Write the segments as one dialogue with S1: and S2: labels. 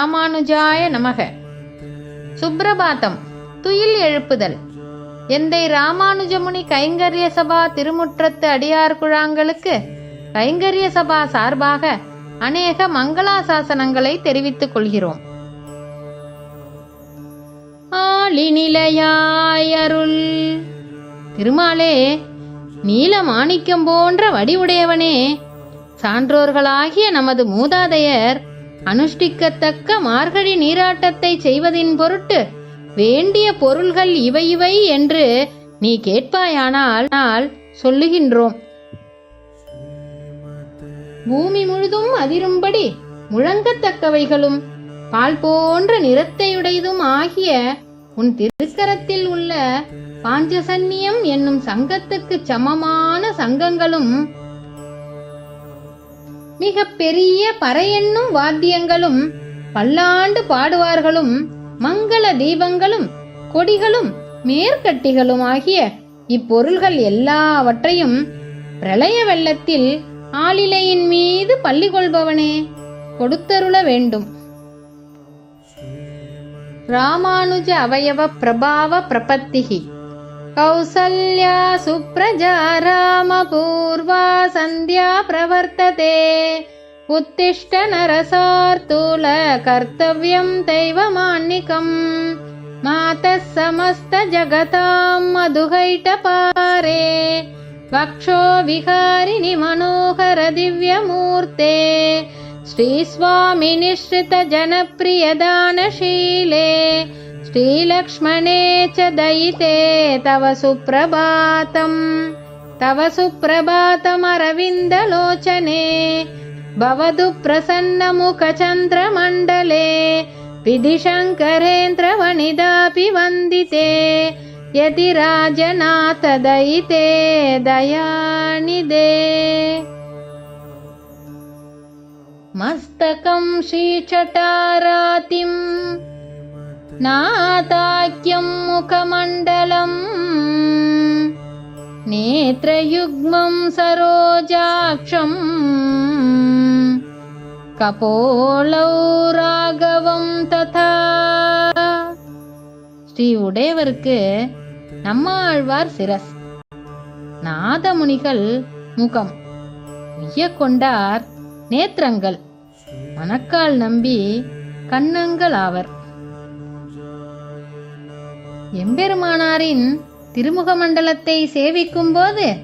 S1: ராமானுஜாய நமக. சுப்பிரபாத்தம் துயில் எழுப்புதல். எந்தை ராமானுஜமுனி கைங்கரிய சபா திருமுற்றத்து அடியார் குழாங்களுக்கு கைங்கரிய சபா சார்பாக அநேக மங்களாசாசனங்களை தெரிவித்துக் கொள்கிறோம். ஆளிநிலையாயருள் திருமாலே நீல மாணிக்கம் போன்ற வடிவுடையவனே சான்றோர்களாகிய நமது மூதாதையர் அனுஷ்டிக்கத்தக்க மார்கழி நீராட்டத்தை செய்வதின் பொருட்டு வேண்டிய பொருள்கள் இவை இவை என்று நீ கேட்பாயானால் நான் சொல்லுகின்றோம். பூமி முழுதும் அதிரும்படி முழங்கத்தக்கவைகளும் பால் போன்ற நிறத்தையுடையதும் ஆகிய உன் திருக்கரத்தில் உள்ள பாஞ்சசன்னியம் என்னும் சங்கத்துக்கு சமமான சங்கங்களும் மிக பெரிய பறையென்னும் வாத்தியங்களும் பல்லாண்டு பாடுவார்களும் மங்கள தீபங்களும் கொடிகளும் மேற்கட்டிகளும் ஆகிய இப்பொருள்கள் எல்லாவற்றையும் பிரளய வெள்ளத்தில் ஆளிலையின் மீது பள்ளி கொள்பவனே கொடுத்தருள வேண்டும். ராமானுஜ அவயவ பிரபாவ பிரபத்திகி. कौसल्या सुप्रजा रामपूर्वा सन्ध्या प्रवर्तते। उत्तिष्ठ नरसार्तुलकर्तव्यं तैव माणिकम् मातः समस्तजगतां मधुहैटपारे। वक्षो विहारिणि मनोहर दिव्यमूर्ते। श्रीस्वामिनिश्रितजनप्रियदानशीले श्रीलक्ष्मणे च दयिते तव सुप्रभातम् तव सुप्रभातमरविन्दलोचने भवतु प्रसन्नमुखचन्द्रमण्डले विधिशङ्करेन्द्रवनिदापि वन्दिते यदि राजनाथ दयिते दयानिदे मस्तकं श्रीचटारातिं नाताक्यं मुखमण्डलम् नेत्रयुग्मं सरोजाक्षम् கபோலௌ ராகவம் ததா ஸ்ரீ உடையவருக்கு நம்மாழ்வார் சிரஸ் நாதமுனிகள் முகம் கொண்டார் நேத்திரங்கள் மணக்கால் நம்பி கண்ணங்கள் ஆவர் எம்பெருமானாரின் திருமுக மண்டலத்தை சேவிக்கும் போது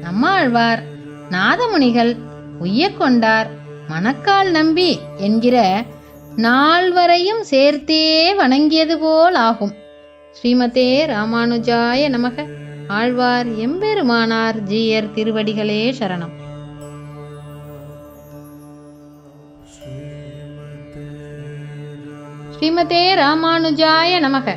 S1: நம்மாழ்வார் நாதமுனிகள் கொண்டார் மணக்கால் நம்பி என்கிற நால்வரையும் சேர்த்தே வணங்கியது போல் ஆகும். ஸ்ரீமதே ராமானுஜாய நமக. ஆழ்வார் எம்பெருமானார் ஜீயர் திருவடிகளே சரணம். ஸ்ரீமதே ராமானுஜாய நமக.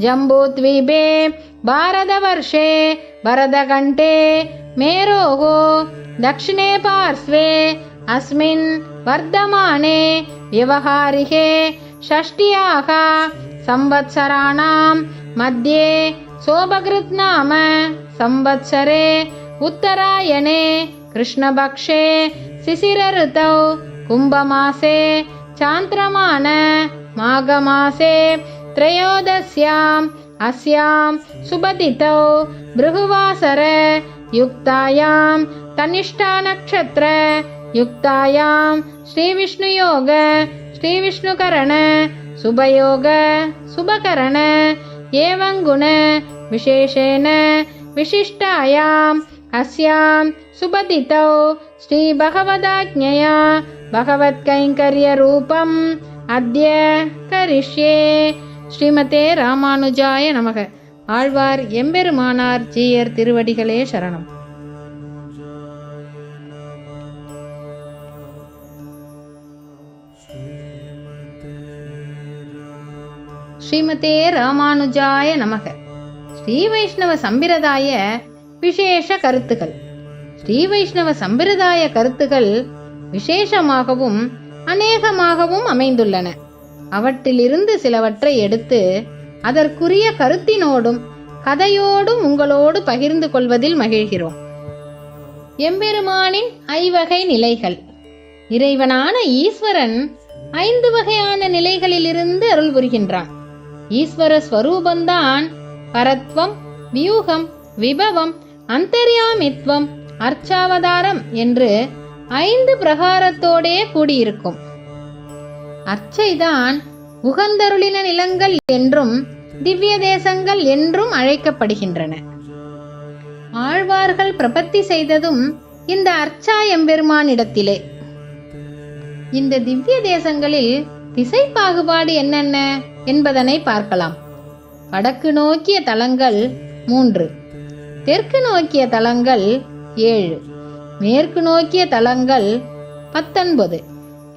S1: जम्बूद्वीपे भारतवर्षे भरतकण्ठे मेरोः दक्षिणे पार्श्वे अस्मिन् वर्धमाने व्यवहारिके षष्ट्याः संवत्सराणां मध्ये सोभकृत् नाम संवत्सरे उत्तरायणे कृष्णपक्षे शिशिरऋतौ कुम्भमासे चान्द्रमान माघमासे त्रयोदश्याम् अस्यां सुबदितौ भृगुवासर युक्तायां तनिष्ठानक्षत्र युक्तायां श्रीविष्णुयोग श्रीविष्णुकरण शुभयोग शुभकरण एवं गुण विशेषेण विशिष्टायाम् अस्यां सुबदितौ श्रीभगवदाज्ञया भगवत्कैङ्कर्यरूपम् अद्य करिष्ये ஸ்ரீமதே ராமானுஜாய நமக. ஆழ்வார் எம்பெருமானார் ஜீயர் திருவடிகளே சரணம். ஸ்ரீமதே ராமானுஜாய நமக. ஸ்ரீ வைஷ்ணவ சம்பிரதாய விசேஷ கருத்துகள் ஸ்ரீ வைஷ்ணவ சம்பிரதாய கருத்துக்கள் விசேஷமாகவும் அநேகமாகவும் அமைந்துள்ளன. அவற்றிலிருந்து சிலவற்றை எடுத்து அதற்குரிய கருத்தினோடும் கதையோடும் உங்களோடு பகிர்ந்து கொள்வதில் மகிழ்கிறோம். எம்பெருமானின் ஐவகை நிலைகள். இறைவனான ஈஸ்வரன் ஐந்து வகையான நிலைகளிலிருந்து அருள் புரிகின்றான். ஈஸ்வர ஸ்வரூபந்தான் பரத்வம் வியூகம் விபவம் அந்தர்யாமித்வம் அர்ச்சாவதாரம் என்று ஐந்து பிரகாரத்தோடே கூடியிருக்கும். அர்ச்சைதான் உகந்தருளின நிலங்கள் என்றும் திவ்ய தேசங்கள் என்றும் அழைக்கப்படுகின்றன. ஆழ்வார்கள் பிரபத்தி செய்ததும் இந்த அர்ச்சா எம்பெருமானிடத்திலே. இந்த திவ்ய தேசங்களில் திசை பாகுபாடு என்னென்ன என்பதனை பார்க்கலாம். வடக்கு நோக்கிய தலங்கள் மூன்று. தெற்கு நோக்கிய தலங்கள் ஏழு. மேற்கு நோக்கிய தலங்கள் பத்தொன்பது.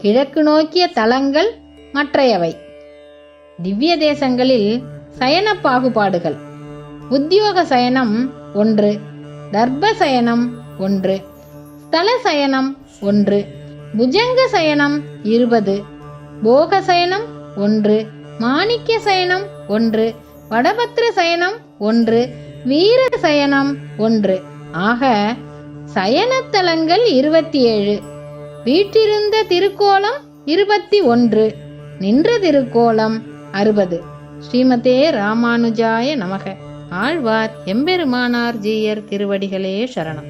S1: கிழக்கு நோக்கிய தலங்கள் மற்றையவை. திவ்ய தேசங்களில் சயன பாகுபாடுகள். உத்தியோக சயனம் ஒன்று. தர்ப்ப சயனம் ஒன்று. ஸ்தல சயனம் ஒன்று. புஜங்க சயனம் இருபது. போக சயனம் ஒன்று. மாணிக்க சயனம் ஒன்று. வடபத்திர சயனம் ஒன்று. வீர சயனம் ஒன்று. ஆக சயனத்தலங்கள் இருபத்தி ஏழு. வீற்றிருந்த திருக்கோலம் இருபத்தி ஒன்று நின்ற திருக்கோலம் அறுபது. ஸ்ரீமதே ராமானுஜாய நமக. ஆழ்வார் எம்பெருமானார் ஜீயர் திருவடிகளே சரணம்.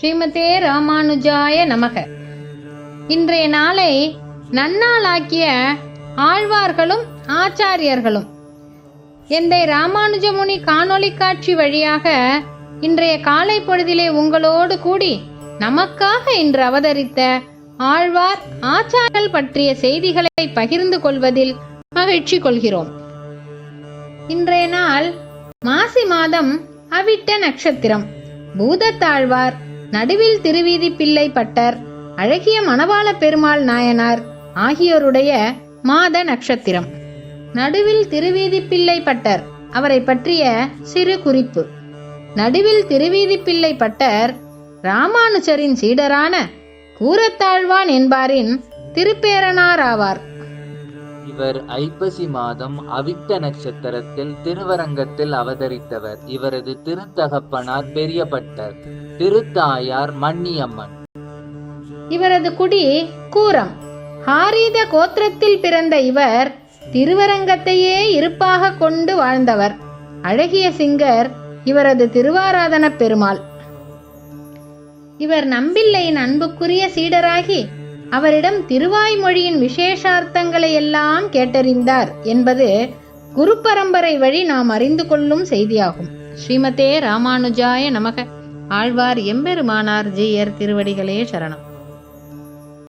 S1: ஸ்ரீமதே ராமானுஜாய நமக. இன்றைய நாளை நன்னாளாக்கிய ஆழ்வார்களும் ஆச்சாரியர்களும். என்னை ராமானுஜமுனி காணொளி காட்சி வழியாக இன்றைய காலை பொழுதிலே உங்களோடு கூடி நமக்காக இன்று அவதரித்த ஆழ்வார் ஆச்சாரல் பற்றிய செய்திகளை பகிர்ந்து கொள்வதில் மகிழ்ச்சி கொள்கிறோம். இன்றைய நாள் மாசி மாதம் அவிட்ட நட்சத்திரம். பூதத்தாழ்வார் நடுவில் திருவீதி பிள்ளை பட்டர் அழகிய மணவாள பெருமாள் நாயனார் ஆகியோருடைய மாத நட்சத்திரம். நடுவில் திருவீதி பிள்ளை பட்டர் அவரை பற்றிய சிறு குறிப்பு. நடுவில் திருவீதி பிள்ளை பட்டர் ராமானுஜரின் சீடரான கூரத்தாழ்வான் என்பாரின் திருப்பேரனார் ஆவார்
S2: இவர் ஐப்பசி மாதம் அவிட்ட நட்சத்திரத்தில் திருவரங்கத்தில் அவதரித்தவர். இவரது திருத்தகப்பனார் பெரியபட்டர் திருத்தாயார் மன்னியம்மன்.
S1: இவரது குடி கூரம். ஹாரீத கோத்திரத்தில் பிறந்த இவர் திருவரங்கத்தையே இருப்பாக கொண்டு வாழ்ந்தவர். அழகிய சிங்கர் இவரது திருவாராதன பெருமாள். இவர் நம்பிள்ளையின் அன்புக்குரிய சீடராகி அவரிடம் திருவாய்மொழியின் விசேஷார்த்தங்களை எல்லாம் கேட்டறிந்தார் என்பது குரு பரம்பரை வழி நாம் அறிந்து கொள்ளும் செய்தியாகும். ஸ்ரீமதே ராமானுஜாய நமக. ஆழ்வார் எம்பெருமானார் ஜீயர் திருவடிகளே சரணம்.